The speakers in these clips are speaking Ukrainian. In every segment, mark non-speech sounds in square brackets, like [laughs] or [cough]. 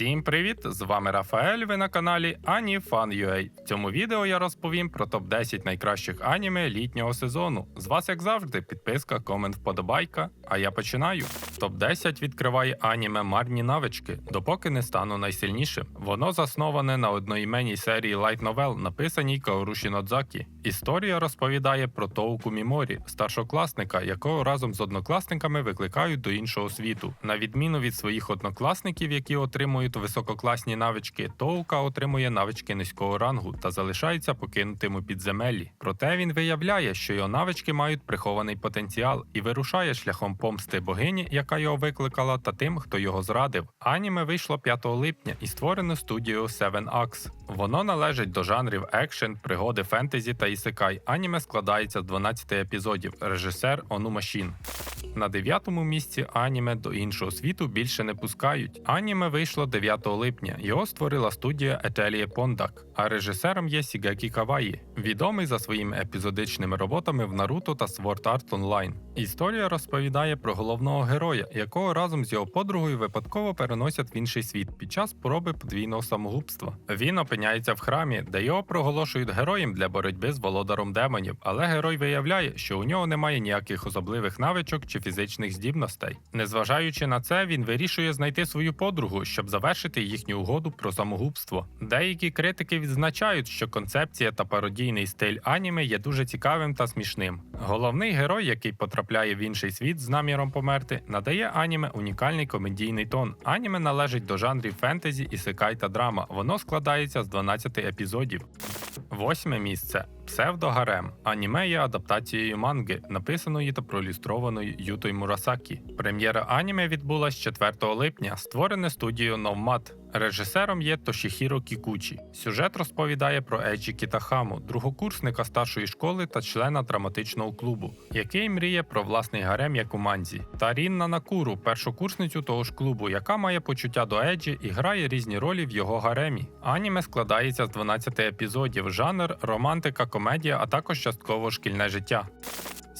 Всім привіт! З вами Рафаель. Ви на каналі AniFan.ua. В цьому відео я розповім про топ-10 найкращих аніме літнього сезону. З вас, як завжди, підписка, комент, вподобайка. А я починаю. Топ-10 відкриває аніме Марні навички, допоки не стану найсильнішим. Воно засноване на одноіменній серії лайт новел, написаній Каоруші Нодзакі. Історія розповідає про Тоуку Міморі, старшокласника, якого разом з однокласниками викликають до іншого світу. На відміну від своїх однокласників, які отримують висококласні навички, Тоука отримує навички низького рангу та залишається покинутим у підземеллі. Проте він виявляє, що його навички мають прихований потенціал і вирушає шляхом помсти богині, яка його викликала, та тим, хто його зрадив. Аніме вийшло 5 липня і створено студією Seven Axe. Воно належить до жанрів екшен, пригоди, фентезі та ісекай. Аніме складається з 12 епізодів. Режисер Ону Машін. На дев'ятому місці аніме до іншого світу більше не пускають. Аніме вийшло 9 липня. Його створила студія Етеліє Пондак, а режисером є Сігакі Каваї, відомий за своїми епізодичними роботами в Наруто та Sword Art Online. Історія розповідає про головного героя, якого разом з його подругою випадково переносять в інший світ під час спроби подвійного самогубства. Він опиняється в храмі, де його проголошують героєм для боротьби з володаром демонів, але герой виявляє, що у нього немає ніяких особливих навичок чи фізичних здібностей. Незважаючи на це, він вирішує знайти свою подругу, щоб завершити їхню угоду про самогубство. Деякі критики відзначають, що концепція та пародійний стиль аніме є дуже цікавим та смішним. Головний герой, який потрапляє в інший світ з наміром померти, надає аніме унікальний комедійний тон. Аніме належить до жанрів фентезі, ісекай та драма. Воно складається з 12 епізодів. Восьме місце Псевдогарем. Аніме є адаптацією манги, написаної та проілюстрованої Ютою Мурасакі. Прем'єра аніме відбулась 4 липня, створене студією Новмат. Режисером є Тошіхіро Кікучі. Сюжет розповідає про Еджі Кітахаму, другокурсника старшої школи та члена драматичного клубу, який мріє про власний гарем як у манзі. Та Рінна Накуру, першокурсницю того ж клубу, яка має почуття до Еджі і грає різні ролі в його гаремі. Аніме складається з 12 епізодів, жанр, романтика, комедія, а також частково шкільне життя.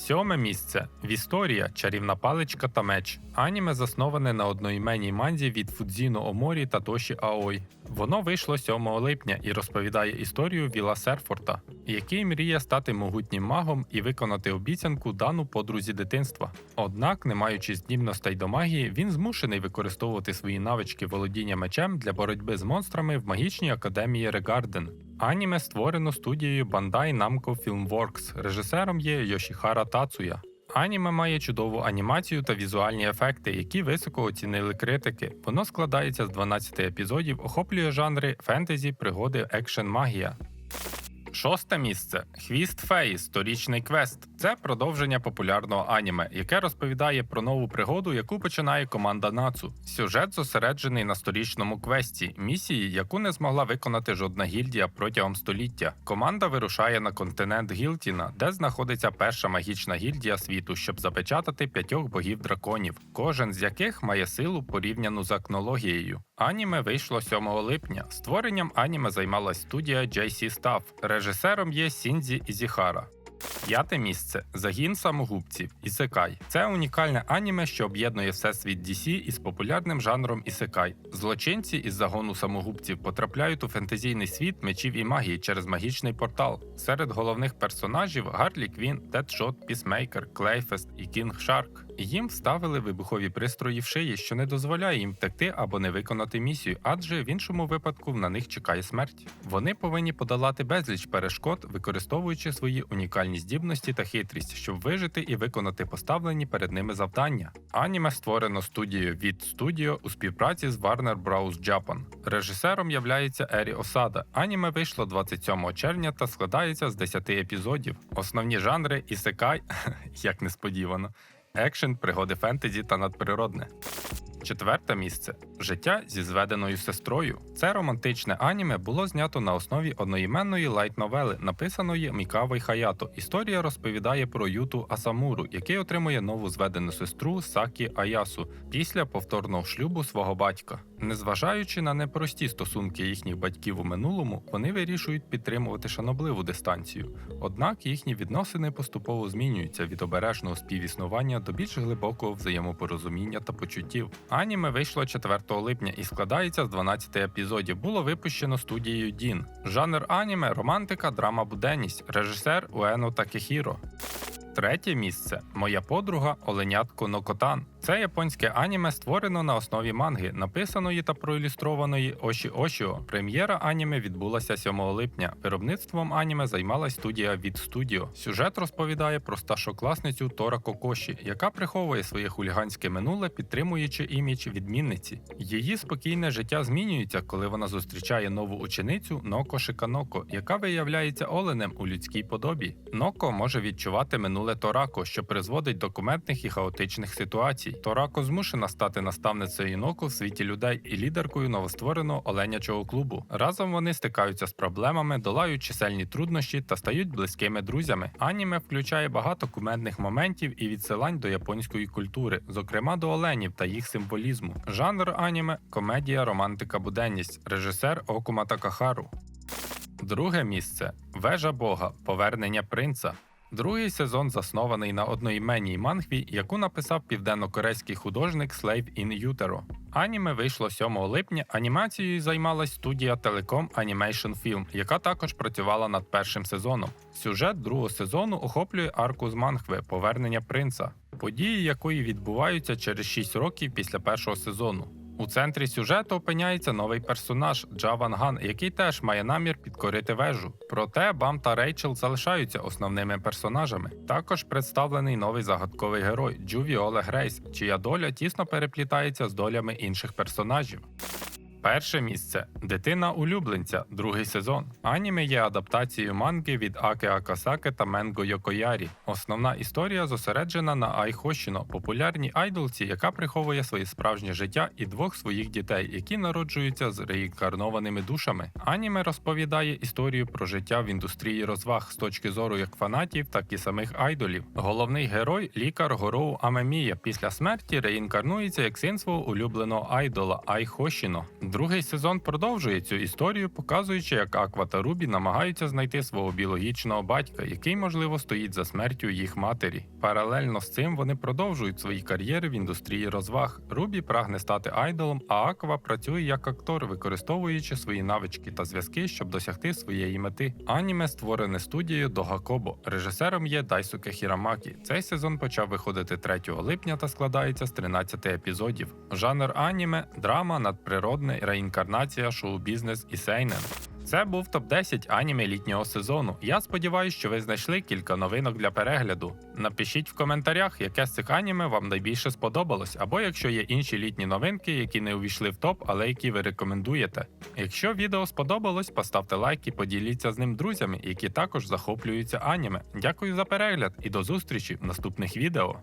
Сьоме місце Вісторія, чарівна паличка та меч. Аніме засноване на одноіменній манзі від Фудзіно Оморі та Тоші Аой. Воно вийшло 7 липня і розповідає історію Віла Серфорта, який мріє стати могутнім магом і виконати обіцянку дану подрузі дитинства. Однак, не маючи здібностей до магії, він змушений використовувати свої навички володіння мечем для боротьби з монстрами в магічній академії Регарден. Аніме створено студією Bandai Namco Filmworks. Режисером є Йошіхара Тацуя. Аніме має чудову анімацію та візуальні ефекти, які високо оцінили критики. Воно складається з 12 епізодів, охоплює жанри фентезі, пригоди, екшен, магія. Шосте місце Хвіст Феї сторічний квест. Це продовження популярного аніме, яке розповідає про нову пригоду, яку починає команда Нацу. Сюжет зосереджений на сторічному квесті, місії, яку не змогла виконати жодна гільдія протягом століття. Команда вирушає на континент Гілтіна, де знаходиться перша магічна гільдія світу, щоб запечатати п'ятьох богів драконів, кожен з яких має силу порівняну з акнологією. Аніме вийшло 7 липня. Створенням аніме займалась студія JC Staff. Режисером є Сінзі Ізіхара. П'яте місце загін самогубців Ісекай. Це унікальне аніме, що об'єднує всесвіт DC із популярним жанром Ісекай. Злочинці із загону самогубців потрапляють у фентезійний світ мечів і магії через магічний портал. Серед головних персонажів Гарлі Квін, Дедшот, Пісмейкер, Клейфест і Кінг Шарк. Їм вставили вибухові пристрої в шиї, що не дозволяє їм втекти або не виконати місію, адже в іншому випадку на них чекає смерть. Вони повинні подолати безліч перешкод, використовуючи свої унікальні здібності та хитрість, щоб вижити і виконати поставлені перед ними завдання. Аніме створено студією від Studio у співпраці з Warner Bros. Japan. Режисером являється Ері Осада. Аніме вийшло 27 червня та складається з 10 епізодів. Основні жанри ісекай, [laughs] як несподівано екшен, пригоди фентезі та надприродне. Четверте місце життя зі зведеною сестрою. Це романтичне аніме було знято на основі одноіменної лайт-новели, написаної Мікавой Хаято. Історія розповідає про Юту Асамуру, який отримує нову зведену сестру Сакі Аясу після повторного шлюбу свого батька. Незважаючи на непрості стосунки їхніх батьків у минулому, вони вирішують підтримувати шанобливу дистанцію. Однак їхні відносини поступово змінюються від обережного співіснування до більш глибокого взаємопорозуміння та почуттів. Аніме вийшло 4 липня і складається з 12 епізодів. Було випущено студією Дін. Жанр аніме романтика, драма буденність, режисер Уено Такехіро. Третє місце моя подруга Оленятко Нокотан. Це японське аніме створено на основі манги, написаної та проілюстрованої Оші Ошіо. Прем'єра аніме відбулася 7 липня. Виробництвом аніме займалась студія від студіо. Сюжет розповідає про старшокласницю Тора Кокоші, яка приховує своє хуліганське минуле, підтримуючи імідж відмінниці. Її спокійне життя змінюється, коли вона зустрічає нову ученицю Ноко Шиканоко, яка виявляється оленем у людській подобі. Ноко може відчувати минуле Торако, що призводить до кумедних і хаотичних ситуацій. Торако змушена стати наставницею Ноко в світі людей і лідеркою новоствореного оленячого клубу. Разом вони стикаються з проблемами, долають чисельні труднощі та стають близькими друзями. Аніме включає багато кумедних моментів і відсилань до японської культури, зокрема до оленів та їх символізму. Жанр аніме комедія, романтика, буденність, режисер Окума Такахару. Друге місце Вежа Бога Повернення принца. Другий сезон заснований на одноіменній мангві, яку написав південно-корейський художник Slave in Utero. Аніме вийшло 7 липня. Анімацією займалась студія Telecom Animation Film, яка також працювала над першим сезоном. Сюжет другого сезону охоплює арку з мангви Повернення принца, події якої відбуваються через 6 років після першого сезону. У центрі сюжету опиняється новий персонаж Джаван Ган, який теж має намір підкорити вежу. Проте Бам та Рейчел залишаються основними персонажами. Також представлений новий загадковий герой Джувіоле Грейс, чия доля тісно переплітається з долями інших персонажів. Перше місце Дитина улюбленця, другий сезон. Аніме є адаптацією манги від Аке Акасаки та Менго Йокоярі. Основна історія зосереджена на Ай Хошіно, популярній айдолці, яка приховує своє справжнє життя і двох своїх дітей, які народжуються з реінкарнованими душами. Аніме розповідає історію про життя в індустрії розваг з точки зору як фанатів, так і самих айдолів. Головний герой лікар Гороу Амемія після смерті реінкарнується як син свого улюбленого айдола Ай Хошіно. Другий сезон продовжує цю історію, показуючи, як Аква та Рубі намагаються знайти свого біологічного батька, який, можливо, стоїть за смертю їх матері. Паралельно з цим вони продовжують свої кар'єри в індустрії розваг. Рубі прагне стати айдолом, а Аква працює як актор, використовуючи свої навички та зв'язки, щоб досягти своєї мети. Аніме створене студією Догакобо. Режисером є Дайсуке Хірамакі. Цей сезон почав виходити 3 липня та складається з 13 епізодів. Жанр аніме, драма, надприродне, реінкарнація, шоу-бізнес і сейнен. Це був топ 10 аніме літнього сезону. Я сподіваюся, що ви знайшли кілька новинок для перегляду. Напишіть в коментарях, яке з цих аніме вам найбільше сподобалось, або якщо є інші літні новинки, які не увійшли в топ, але які ви рекомендуєте. Якщо відео сподобалось, поставте лайк і поділіться з ним друзями, які також захоплюються аніме. Дякую за перегляд і до зустрічі в наступних відео.